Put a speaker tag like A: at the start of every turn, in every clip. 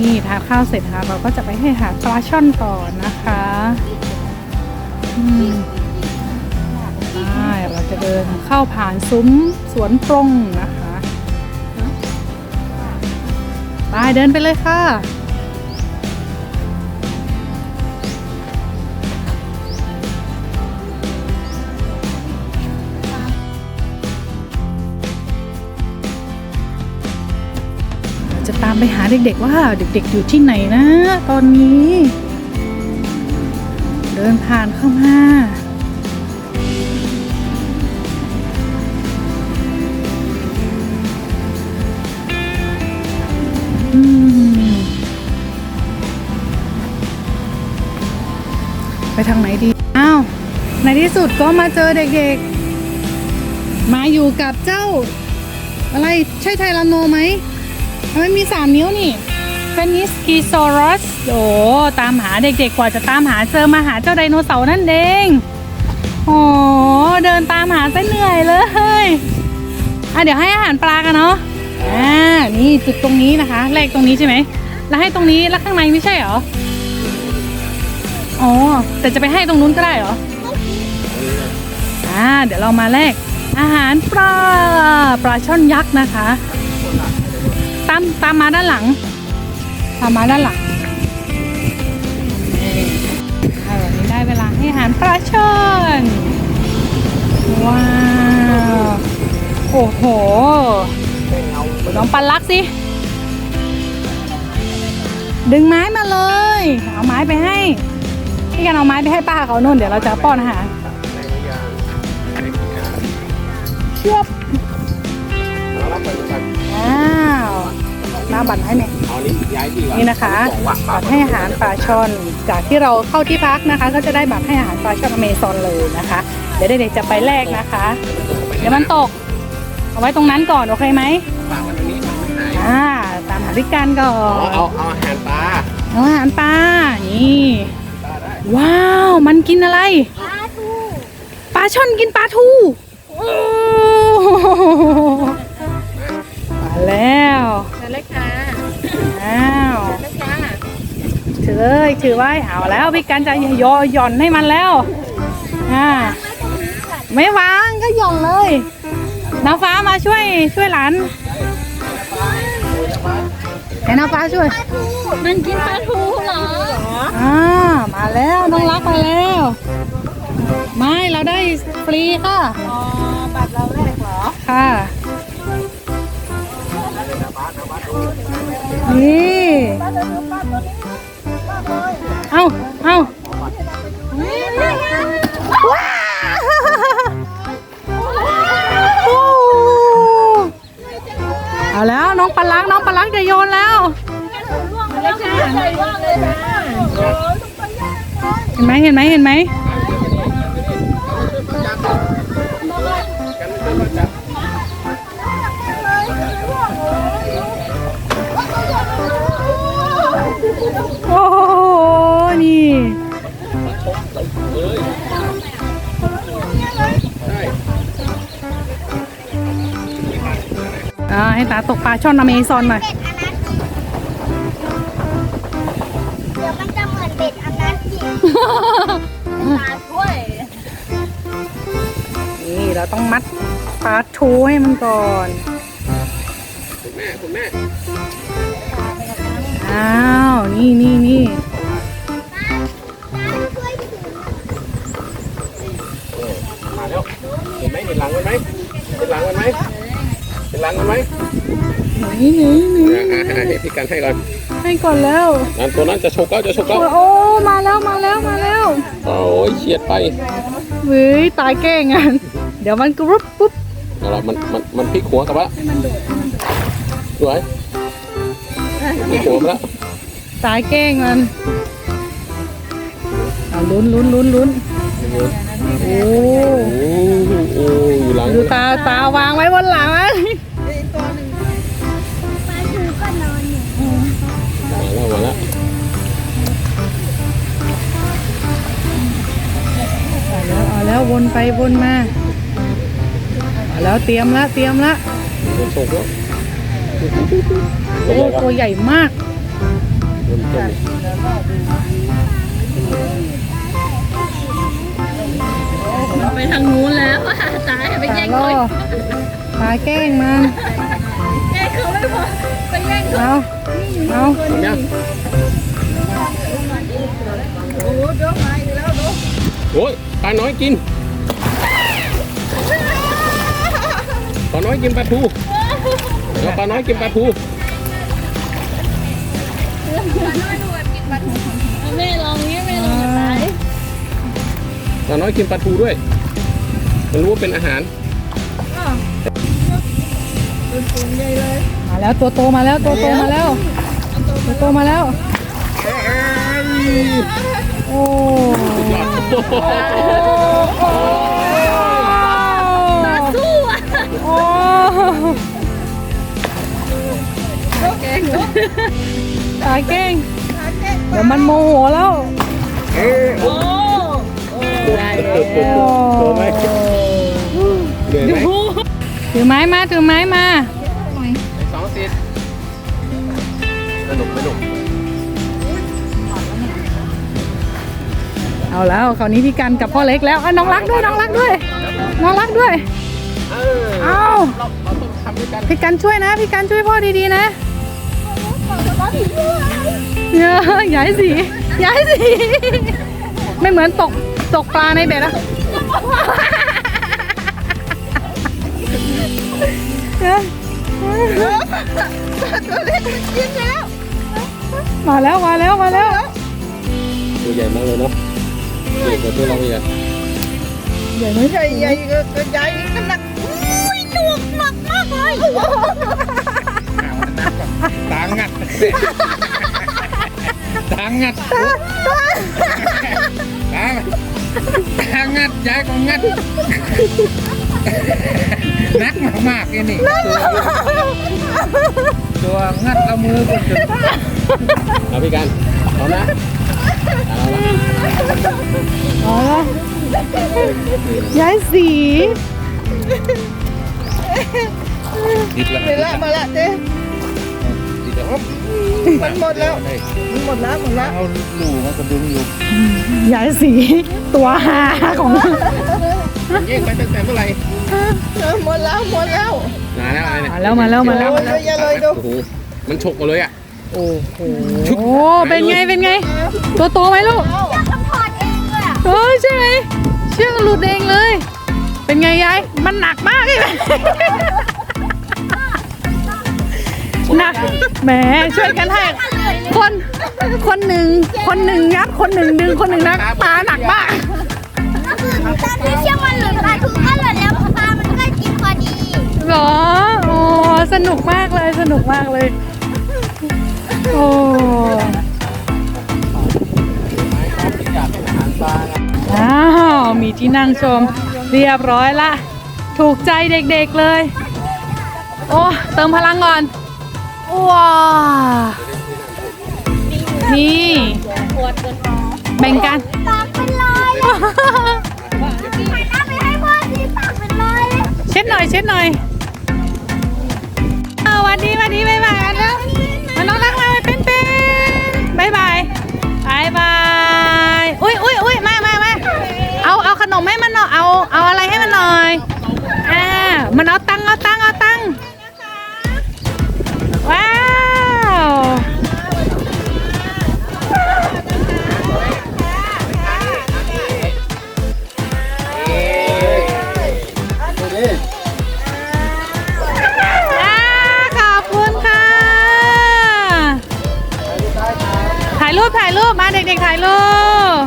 A: นี่ทานข้าวเสร็จนะคะเราก็จะไปให้หาปลาช่อนต่อนะคะอืมใช่เราจะเดินเข้าผ่านซุ้มสวนปรงนะคะ ไปเดินไปเลยค่ะามไปหาเด็กๆว่าเด็กๆอยู่ที่ไหนนะ ตอนนี้ เดินผ่านเข้ามาไปทางไหนดี อ้าว ในที่สุดก็มาเจอเด็กๆ มาอยู่กับเจ้า อะไรใช่ไทแรนโนไหม มันมีสามนิ้วนี่เฟนิสกีซรัสโอ้ตามหาเด็กๆกว่าจะตามหาเจอมาหาเจ้าไดโนเสาร์นั่นเองโอ้เดินตามหาซะเหนื่อยเลยอะเดี๋ยวให้อาหารปลากันเนาะอ่านี่จุดตรงนี้นะคะแรกตรงนี้ใช่ไหมแล้วให้ตรงนี้แล้วข้างในไม่ใช่เหรออ๋อแต่จะไปให้ตรงนู้นก็ได้เหรออ่าเดี๋ยวเรามาแลกอาหารปลาปลาช่อนยักษ์นะคะ ตามตามมาด้านหลัง ตามมาด้านหลังนี่เอาวันนี้ได้เวลาให้อาหารปลาช่อนว้าว โอ้โหลองปันลักสิ ดึงไม้มาเลย เอาไม้ไปให้ พี่กันเอาไม้ไปให้ป้าเขาโน่นเดี๋ยวเราจะป้อนอาหารเชือบ
B: เอา รับไปดูกัน
A: อ้าวน้าบัตรให้ไหม
B: เอานี้ย้ายที่ก่อน
A: นี่นะคะ
B: สองว่ะ
A: บัตรให้อาหารปลาช่อน จากที่เราเข้าที่พักนะคะ ก็จะได้บัตรให้อาหารปลาช่อนอเมซอนเลยนะคะ เดี๋ยวเด็กๆจะไปแลกนะคะ เดี๋ยวมันตก เอาไว้ตรงนั้นก่อนโอเคไหม
B: ฝากไว้ตรงนี้มันไม่หาย
A: อ่าตามหาพิการก่อ
B: อ๋อนเอาเอาอาหารปลา
A: เอาอาหารปลานี่
B: ปลาได้
A: ว้าว มันกินอะไรปลาช่อนกินปลาทูโอ้มาแล้ว
C: นั่นเลยค่ะ
A: อ้าว
C: นั่นเลยค่ะ
A: ถือเลยถือไว้เอาแล้วพี่กันจะยอหย่อนให้มันแล้วอ่าไม่วางก็หย่อนเลยน้าฟ้ามาช่วยช่วยหลานให้น้าฟ้าช่วย
C: มันกินปลาทูเหรอ
A: อ่ามาแล้วน้องรักมาแล้ว ไม่เราได้ฟรีค่ะ
C: อ๋อบัตรเราแรกเหรอ
A: ค่ะ นี่เอาเอาว้าวโอ้เอาแล้วน้องปลาลักน้องปลาลักจะโยนแล้ว
C: เห็
A: นไหมเห็นไหมเห็นไหม ให้ตาตกปลาช่อนอเมซอนหน่อย
D: เบ็ดอันนั้นอีกเดี๋ยวมันจะเหมือนเบ็ดอันนั้นอีก
C: ปลาถ้วย
A: นี่ เราต้องมัดปลาทูให้มันก่อน
B: คุณแม่คุณแม่
A: อ้าว นี่นี่นี่
B: เห็นหลังมันไหมนี่นี่นี่อ่าอ่าอ่าให้พี่กันให้ก่อน
A: ให้ก่อนแล้ว
B: นั่นตัวนั้นจะฉกแล้วจะฉกแล้ว
A: โอ้มาแล้วมาแล้วมาแล้ว
B: โอ้ยเฉียดไป
A: เฮ้ยตายแกล้งงานเดี๋ยวมันกรุบปุ๊บ
B: เอาละมันมันมันพลิกหัวกลับละสวยพลิกหัวมาแล้ว
A: ตายแกล้งมันเอาลุ้นลุ้นลุ้นลุ้นโอ้
B: โอ้โหโอ้ยอยู่หลัง
A: ดูตาตาวางไว้บนหลังอะ
D: ป
B: แล้ว
A: เอาแล้ววนไปวนมาเอาแล้วเตรียมละเตรียมละ
B: โดนฉกแล้ว
A: โอ้ตัวใหญ่มาก
B: ตเริ่มต้น
C: ไปทางนู้นแล้วตายไปแย่ง
A: ร
C: เขา
A: อปลาแกล้งมัน
C: แย่งเขาไม่พอไปแย่งเขา
A: เอาเอา
B: เอายัง โอ้ยปลาน้อยกินปลาน้อยกินปลาทูเอาปลาน้อยกินปลาทู
C: แม่ลองนี้แม่ลองจะตาย
B: ปลาน้อยกินปลาทูด้วย มันรู้ว่าเป็นอาหาร
A: มาแล้วตัวโตมาแล้วตัวโตมาแล้วตัวโตมาแล้ว โอ้
B: ยอด
C: สู้อะ
A: โอ้ตาแกล้งเดี๋ยวมันโมโหแล้ว
C: โอ้
B: โตไหมเดือยไหม
A: ถือไม้มาถือไม้มา
B: สองสิบสนุกสนุก
A: เอาแล้วคราวนี้พี่กันกับพ่อเล็กแล้วอะน้องรักด้วยน้องรักด้วย น้องรักด้วย
B: เออ
A: เอา
B: เราเราต้องทำด้วยกัน
A: พี่กันช่วยนะพี่กันช่วยพ่อดีๆนะเยอะย้ายสีย้ายสีไม่เหมือนตกตกปลาในเบ็ดอะมาแล้วมาแล้วมาแล้ว
B: ตัวใหญ่มากเลยเนาะ ใหญ่กว่าตัวเราอีกอะ
A: ใหญ่ไหม
E: ใหญ่ใหญ่ก็ก็ใหญ่ก็หนักอุ้ยหนวกหนักมากเลย
B: ตางัดตางัดตาตางัดยายก็งัดนักมากๆเลยนี่ตัวงัดเอามือคนจุดเอาพี่กันเอานะ เอาละ
A: เอาละย้ายสี
B: ติดแล้ว
E: มาละมาละเจ๊
B: ติดแล้ว
E: มันหมดแล้วมันหมดแล้วหมดแล้ว
B: เอาหลูมันกระดึงอยู่
A: ย้ายสีตัวหาของ
B: เย่งไปตั้งแต่เมื่อไหร่
E: เออหมดแล้วหมดแล้ว
B: นานแล้วอะไรเนี่ย
A: มาแล้วมาแล้วมาแล้ว
E: โอ้ยเยอะแยะเลยดู
B: โอ้โหมันฉกมาเลยอะ
A: โอ้โหเป็นไงเป็นไง ตัวโตไหมลูก
D: อยากทำพอดเองเลยอะ
A: เออใช่ไหมเชือกหลุดเองเลย เป็นไงยายมันหนักมากเลยไหมหนักแหมช่วยกันให้คนคนหนึ่งคนหนึ่งยัดคนหนึ่งดึงคนหนึ่งนักปลาหนักมาก
D: ก็คือตอนที่เชือกมันหลุดปลาทูก็หลุดแล้วปลามันก็กินพอดี
A: เหรอโอ้สนุกมากเลยสนุกมากเลย โอ้อ้าว มีที่นั่งชม เรียบร้อยละ ถูกใจเด็กๆเลย โอ้ เติมพลังก่อน ว้านี่แบ่งกัน
D: ปากเป็นรอยหันหน้าไปให้พ่อสิปากเป็นรอยเลย
A: เช็ดหน่อย เช็ดหน่อย เอาวันดีวันดีบ๊ายบาย มให้มันหน่อยเอาเอาอะไรให้มันหน่อยอ่ามันเอาตังเอาตังเอาตังว้าวอ่าขอบคุณค่ะ ถ่ายรูปถ่ายรูปมาเด็กๆถ่ายรูป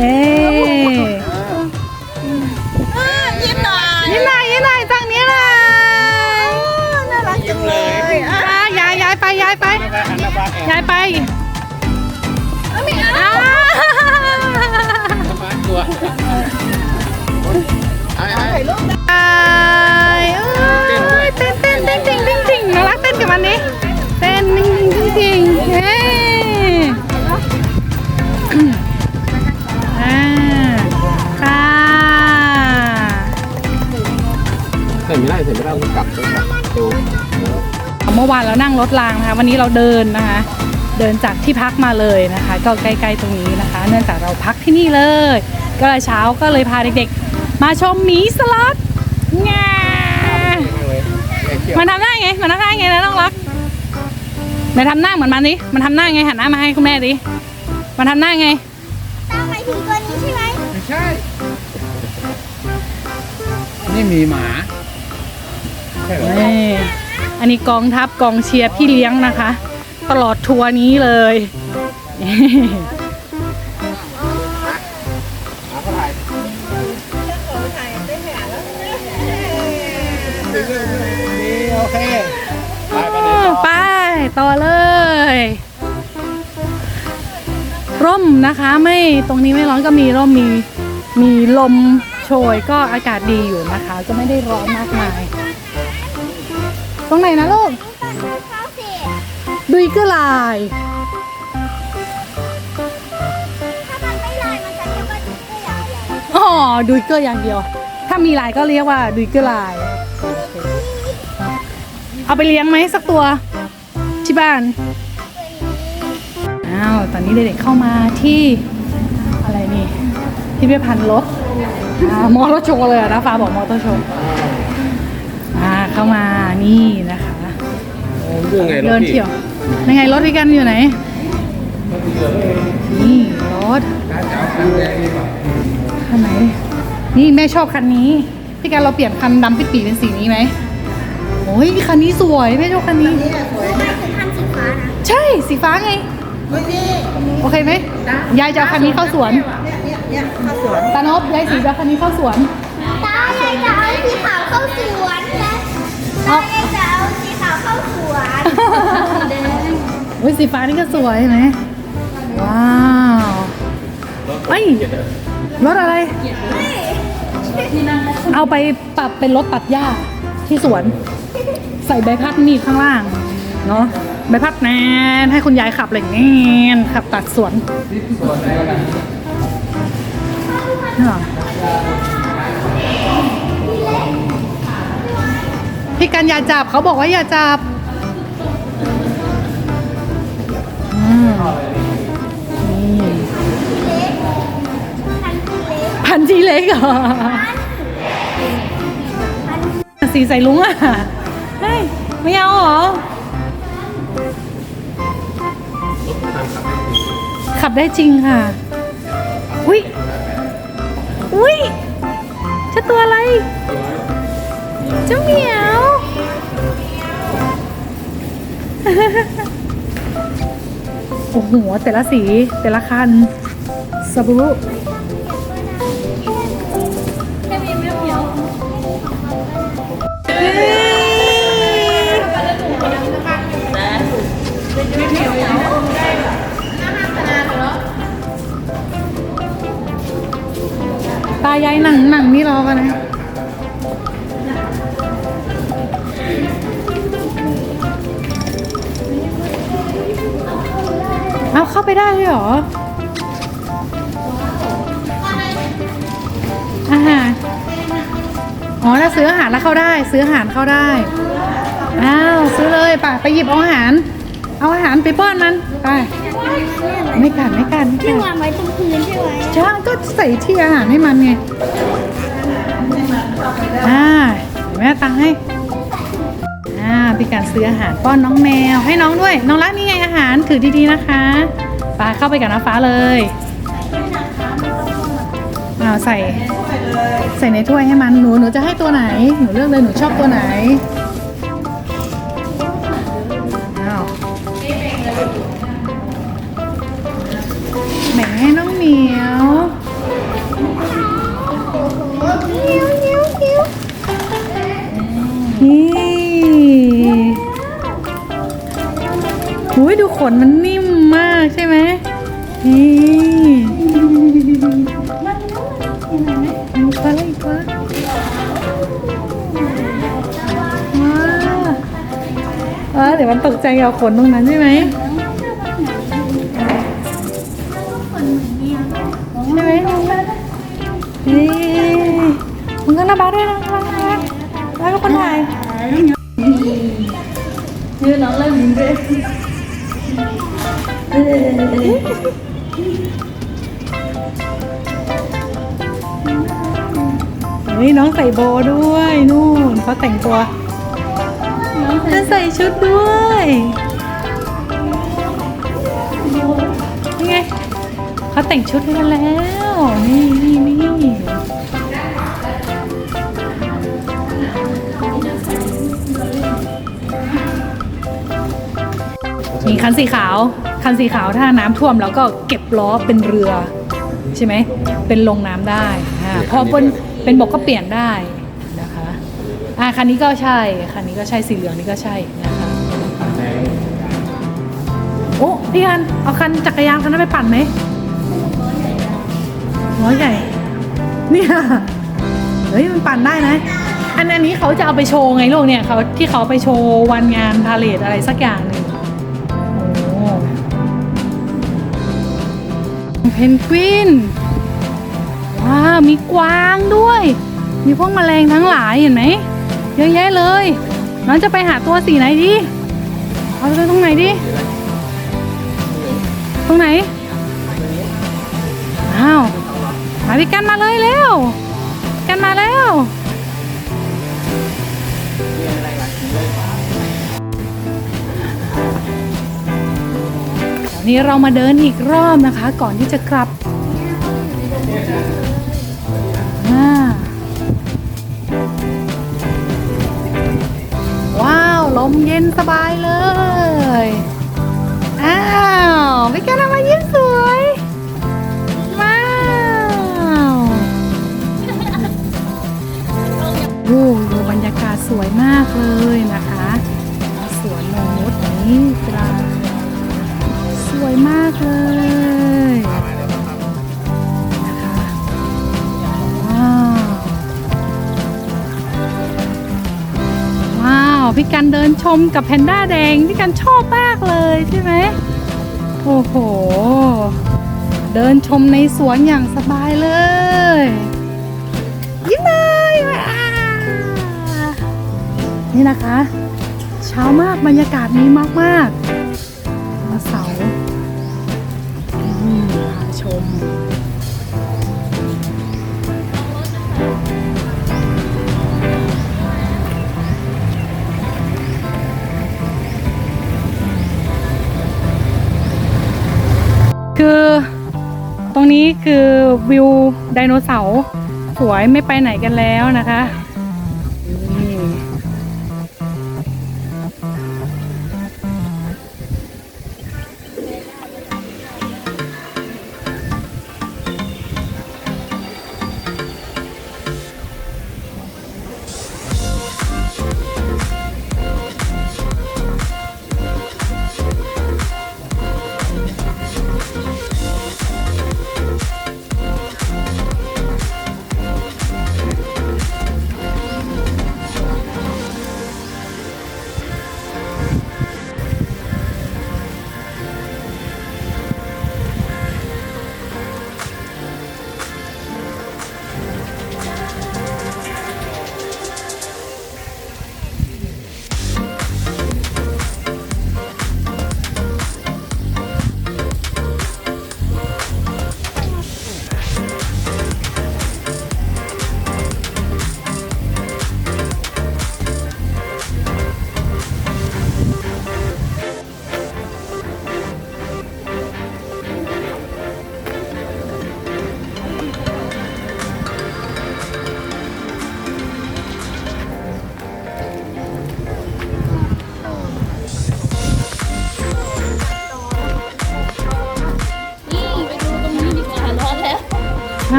A: เอ๊ะ
E: ยิ้มหน่อย
A: ยิ้มหน่อยยิ้มหน่อยฝั่งนี้เลย
E: น่ารักจังเลยอะ
A: อะย้ายย้ายไปย้ายไปย้ายไปอ้าว
B: มาตัวไอ้ไอ้
E: ถ่ายรูป
A: วานเรานั่งรถรางนะคะ วันนี้เราเดินนะคะ เดินจากที่พักมาเลยนะคะ ก็ใกล้ๆตรงนี้นะคะ เนื่องจากเราพักที่นี่เลย ก็เลยเช้าก็เลยพาเด็กๆ มาชมหมีสล็อตงามันทำได้ไง มันทำได้ไงนะน้องรักมันทำหน้าเหมือนมันดิมันทำหน้าไงหันหน้ามาให้คุณแม่ดิมันทำหน้าไง
D: ตามหมายถึงตัวนี้ใช่ไหม
B: ไม่ใช่ นี่มีหมาใช่เหรอ
A: นี่อันนี้กองทัพกองเชียร์พี่เลี้ยงนะคะ ตลอดทัวร์นี้เลย
B: หาเท่าไหร่ดีโอเคไปไปไหนต่อ
A: ไปต่อเลย ร่มนะคะไม่ตรงนี้ไม่ร้อนก็มีร่มมีมีลมโชยก็อากาศดีอยู่นะคะก็ไม่ได้ร้อนมากมาย ตรงไหนนะลูก
D: เข้าสิ
A: ดุยก็ลาย
D: ถ้ามันไม่ลายมันจะเรียกว่าตุ๊กตาใหญ่
A: อ๋อ ดุยเกอร์อย่างเดียว ถ้ามีลายก็เรียกว่าดุยเกอร์ลาย เอาไปเลี้ยงไหมสักตัวที่บ้าน อ้าว ตอนนี้เด็กๆเข้ามาที่อะไรนี่ที่พิพิธภัณฑ์รถอ่ามอเตอร์โชว์เลยอะนะฟ้าบอกมอเตอร์โชว์อ่าเข้ามา นี่นะคะ
B: เรื่องไงรถ
A: เดิน
B: พี่
A: เที่ยวยังไงรถพี่กันอยู่ไหน นี่รถคันไหน นี่แม่ชอบคันนี้ พี่กันเราเปลี่ยนคันดำปิดปีเป็นสีนี้ไหมโอ้ยคันนี้สวยแม่ชอบคันนี้
D: ไม่ถึงคันสีฟ้านะ
A: ใช่สีฟ้าไง โอเคไหมยายจะเอาคันนี้เข้าสวนตานบยายสีจะเอาคันนี้เข้าสวน
D: ตายายจะเอาสีขาวเข้าสวนและตายาย จะเอาสีขาวเข้าสวน
A: เฮ้ยสีฟ้านี่ก็สวยเห็นไหมว้าวเอ้ยรถอะไร เอาไปปรับเป็นรถตัดหญ้าที่สวน ใส่ใบพัดนี่ข้างล่างเนาะใบพัดแนนให้คุณยายขับอะไรเงี้ยขับตัดสวนนี่เหรอ กันอย่าจับเขาบอกว่าอย่าจับพัน
D: สีเลก
A: พันทีเล็กเหรอสีใส่ลุงอะเฮ้ยไม่เอาเหรอ ขับได้จริงค่ะ อุ้ยอุ้ยจ้าตัวอะไร เจ้าเหมียว โอ้โห แต่ละสีแต่ละคันซาบุรุตายายหนังหนังนี่รอกันนะาเข้าไปได้เลยเหรอ อาหาร อ๋อถ้าซื้ออาหารแล้วเข้าได้ ซื้ออาหารเข้าได้ อ้าวซื้อเลยป่ะไปหยิบเอาอาหาร เอาอาหารไปป้อนมันไป ไม่กัดไม่กัดไม่
D: ที่
A: กัด
D: วางไว้ตรงพื้นใช่ไหม
A: ใช่ก็ใส่ที่อาหารให้มันไง อ่าเดี๋ยวแม่ตังค์ให้ อ่าเป็นการซื้ออาหารป้อนน้องแมวให้น้องด้วย น้องรักนี่ไงอาหารถือดีๆนะคะ ปาเข้าไปกับน้าฟ้าเลยเอาใส่ใส่ในถ้วยให้มันหนูหนูจะให้ตัวไหน หนูเลือกเลยหนูชอบตัวไหนอ้าวแบ่งให้น้องเหมียว
D: นิ้วนิ้วนิ้ว
A: นี่หุยดูขนมันนิ่ม มากใช่ไหมนี่มันตัวอะไรอีกวะว้าวเออเดี๋ยวมันตกใจกับขนตรงนั้นใช่ไหมใช่ไหมนี่มึงก็ระบายด้วยนะระบายด้วยนะแล้วก็คนถ่าย
C: ยืนเหร อ
A: เฮ้ยน้องใส่โบว์ด้วยนู่นเขาแต่งตัวจะใส่ชุดด้วยนี่ไงเขาแต่งชุดให้กันแล้วนี่นี่นี่มีคันสีขาว คันสีขาวถ้าน้ำท่วมแล้วก็เก็บล้อเป็นเรือ ใช่ไหมเป็นลงน้ำได้อ่าพอเป็นเป็นบกก็เปลี่ยนได้นะคะอ่าคันนี้ก็ใช่คันนี้ก็ใช่สีเหลืองนี่ก็ใช่นะคะโอ้พี่กันเอาคันจักรยานคันนั้นไปปั่นไหมล้อใหญ่เนี่ยเฮ้ยมันปั่นได้นะอันอันนี้เขาจะเอาไปโชว์ไงลูกเนี่ยเขาที่เขาไปโชว์วันงานพาเลทอะไรสักอย่าง นกวิน ว้าว มีกวางด้วย มีพวกแมลงทั้งหลายเห็นไหม เยอะแยะเลย น้องจะไปหาตัวสีไหนดี เอาไปตรงไหนดี ตรงไหน อ้าว มาพี่กันมาเลยเร็ว กันมาแล้ว นี้เรามาเดินอีกรอบนะคะ ก่อนที่จะกลับว้าว ลมเย็นสบายเลย อ้าวพี่กันเอามายิ้มสวย ว้าวโอ้ดูบรรยากาศสวยมากเลยนะคะ สวนนงนุษย์นี้ มากเลยนะคะว้าว ว้าว พี่กันเดินชมกับแพนด้าแดง พี่กันชอบมากเลยใช่ไหมโอ้โห เดินชมในสวนอย่างสบายเลยยิ้มเลยว้าวนี่นะคะ เช้ามากบรรยากาศดีมากๆวันเสาร์ คือวิวไดโนเสาร์สวยไม่ไปไหนกันแล้วนะคะ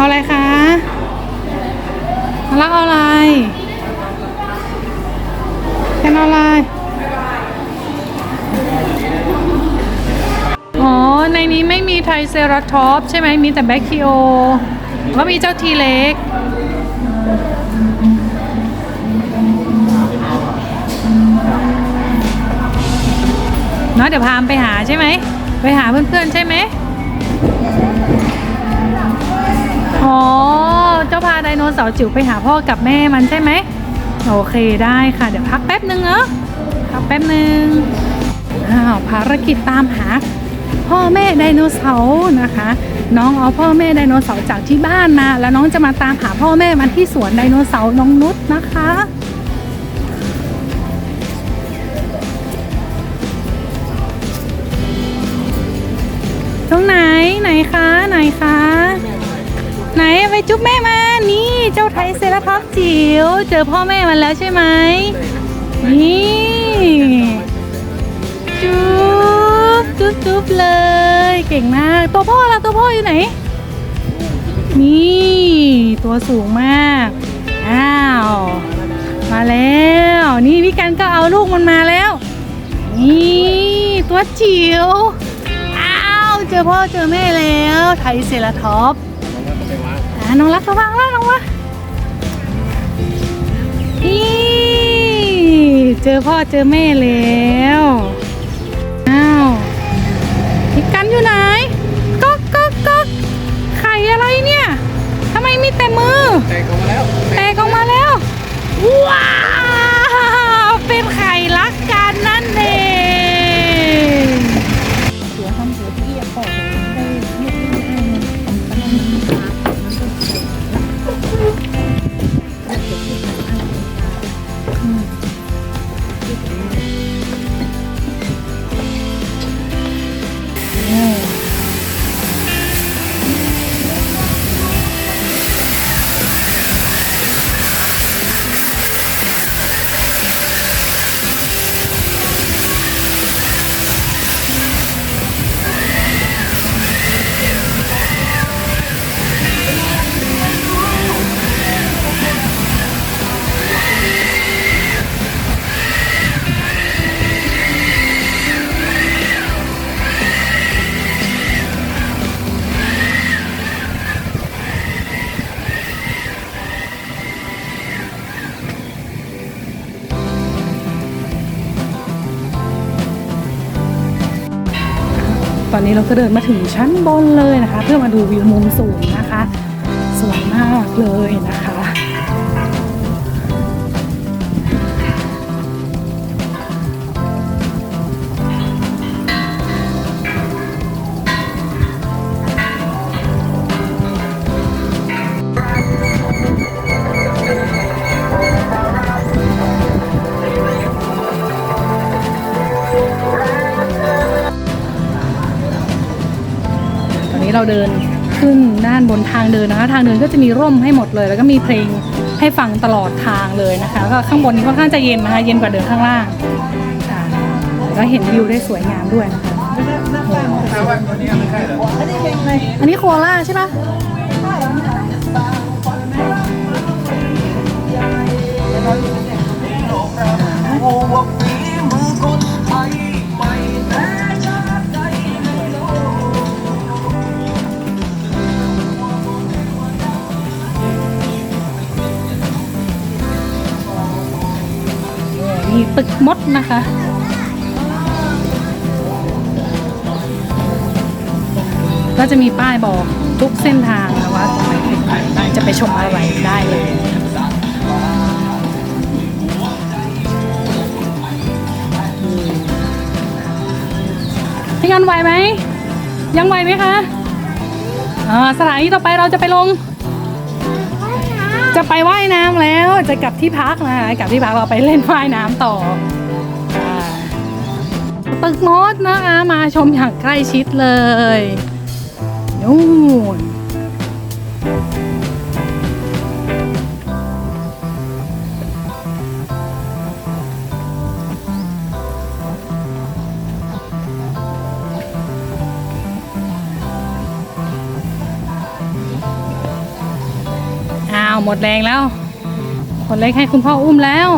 A: เอาอะไรคะมาลักเอาอะไรแคนเอาอะไร อ๋อ ในนี้ไม่มีไทเซราทอปใช่ไหม มีแต่แบคคิโอ ก็มีเจ้าทีเล็กเนาะเดี๋ยวพามไปหาใช่ไหม ไปหาเพื่อนๆใช่ไหม เจ้าพาไดโนเสาร์จิ๋วไปหาพ่อกับแม่มันใช่ไหม โอเคได้ค่ะ เดี๋ยวพักแป๊บนึงเนาะพักแป๊บนึงอ้าวภารกิจตามหา พ่อแม่ไดโนเสาร์นะคะ น้องเอาพ่อแม่ไดโนเสาร์จากที่บ้านมา แล้วน้องจะมาตามหาพ่อแม่มันที่สวนไดโนเสาร์น้องนุชนะคะตรงไหนไหนคะไหนคะ จุ๊บแม่มานี่เจ้าไทยเซราทอปจิ๋วเจอพ่อแม่มันแล้วใช่ไหมนี่จุ๊บจุ๊บจุ๊บเลย เก่งมากตัวพ่อละตัวพ่ออยู่ไหน นี่ ตัวสูงมาก อ้าว มาแล้ว นี่พี่กันก็เอาลูกมันมาแล้ว นี่ตัวจิ๋วอ้าว เจอพ่อเจอแม่แล้ว ไทยเซราทอป อ่าน้องรักระวังแล้วน้องวะนี่เจอพ่อเจอแม่แล้วอ้าวพี่กันอยู่ไหนก๊อกก๊อกก๊อกไข่อะไรเนี่ยทำไมมีแต่มือ
B: แตกออกมาแล้ว
A: แตกออกมาแล้วว้าว อนนี้เราก็เดินมาถึงชั้นบนเลยนะคะ เพื่อมาดูวิวมุมสูงนะคะ สวยมากเลยนะคะ นี้เราเดินขึ้นด้านบนทางเดินนะคะ ทางเดินก็จะมีร่มให้หมดเลย แล้วก็มีเพลงให้ฟังตลอดทางเลยนะคะแล้วก็ข้างบนนี้ค่อนข้างจะเย็นนะคะเย็นกว่าเดินข้างล่างแล้วก็เห็นวิวได้สวยงามด้วยนะคะอันนี้โคล่าใช่ปะมี ตึกมดนะคะ ก็จะมีป้ายบอกทุกเส้นทางนะว่าตรงไหนจะไปชมอะไรได้เลยพี่กันไหวไหม ยังไหวไหมคะอ่าสถานีต่อไปเราจะไปลง จะไปว่ายน้ำแล้วจะกลับที่พักนะคะกลับที่พักเราไปเล่นว่ายน้ำต่อตึกมดนะคะมาชมอย่างใกล้ชิดเลยนู่น หมดแรงแล้วหมดแรงให้คุณพ่ออุ้มแล้ว